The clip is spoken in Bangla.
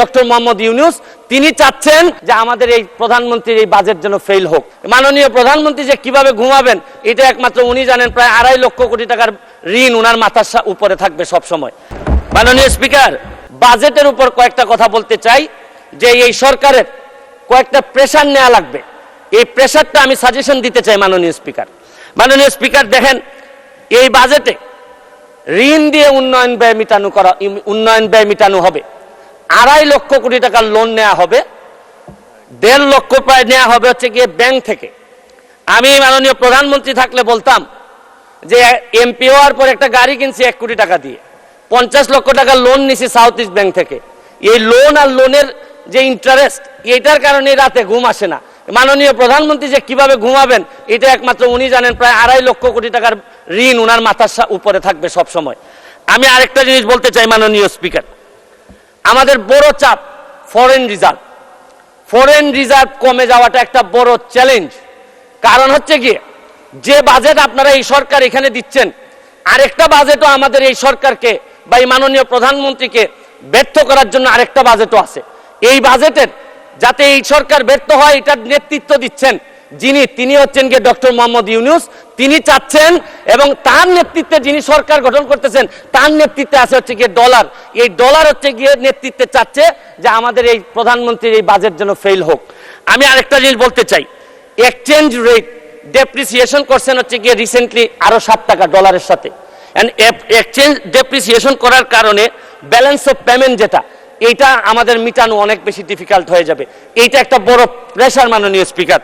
ডক্টর মোহাম্মদ ইউনুস, তিনি চাচ্ছেন যে আমাদের এই প্রধানমন্ত্রীর এই বাজেট যেন ফেল হোক। মাননীয় প্রধানমন্ত্রী যে কীভাবে ঘুমাবেন, এটা একমাত্র উনি জানেন, প্রায় আড়াই লক্ষ কোটি টাকার ঋণ উনার মাথার উপরে থাকবে সব সময় মাননীয় স্পিকার, বাজেটের উপর কয়েকটা কথা বলতে চাই, যে এই সরকারের কয়েকটা প্রেশার নেওয়া লাগবে। এই প্রেশারটা আমি সাজেশন দিতে চাই মাননীয় স্পিকার। মাননীয় স্পিকার, দেখেন, এই বাজেটে ঋণ দিয়ে উন্নয়ন ব্যয় মিটানো করা উন্নয়ন ব্যয় মিটানো হবে। আড়াই লক্ষ কোটি টাকার লোন নেওয়া হবে, দেড় লক্ষ প্রায় নেওয়া হবে হচ্ছে গিয়ে ব্যাংক থেকে। আমি মাননীয় প্রধানমন্ত্রী থাকলে বলতাম যে এমপি হওয়ার পর একটা গাড়ি কিনছি এক কোটি টাকা দিয়ে। পঞ্চাশ লক্ষ টাকা লোন নিছি সাউথ ইস্ট ব্যাংক থেকে। এই লোন আর লোনের যে ইন্টারেস্ট এটার কারণে রাতে ঘুম আসে না। মাননীয় প্রধানমন্ত্রী যে কীভাবে ঘুমাবেন, এটা একমাত্র উনি জানেন, প্রায় আড়াই লক্ষ কোটি টাকার ঋণ উনার মাথার উপরে থাকবে সব সময় আমি আরেকটা জিনিস বলতে চাই মাননীয় স্পিকার আমাদের বড় চাপ ফরেন রিজার্ভ ফরেন রিজার্ভ কমে যাওয়াটা একটা বড় চ্যালেঞ্জ কারণ হচ্ছে কি যে বাজেট আপনারা এই সরকার এখানে দিচ্ছেন, আরেকটা বাজেটও আমাদের এই সরকারকে বা এই মাননীয় প্রধানমন্ত্রীকে ব্যর্থ করার জন্য আরেকটা বাজেটও আছে। এই বাজেটের যাতে এই সরকার ব্যর্থ হয়, এটার নেতৃত্ব দিচ্ছেন যিনি, তিনি হচ্ছেন গিয়ে ডক্টর মোহাম্মদ ইউনুস। তিনি চাচ্ছেন এবং তার নেতৃত্বে যিনি সরকার গঠন করতেছেন, তার নেতৃত্বে আছে হচ্ছে গিয়ে ডলার। এই ডলার হচ্ছে গিয়ে নেতৃত্বে চাচ্ছে যে আমাদের এই প্রধানমন্ত্রীর এই বাজেট যেন ফেল হোক। আমি আরেকটা জিনিস বলতে চাই এক্সচেঞ্জ রেট ডেপ্রিসিয়েশন করছেন হচ্ছে গিয়ে রিসেন্টলি আরও সাত টাকা ডলারের সাথে। এক্সচেঞ্জ ডেপ্রিসিয়েশন করার কারণে ব্যালেন্স অফ পেমেন্ট যেটা এইটা আমাদের মিটানো অনেক বেশি ডিফিকাল্ট হয়ে যাবে। এইটা একটা বড় প্রেশার মাননীয় স্পিকার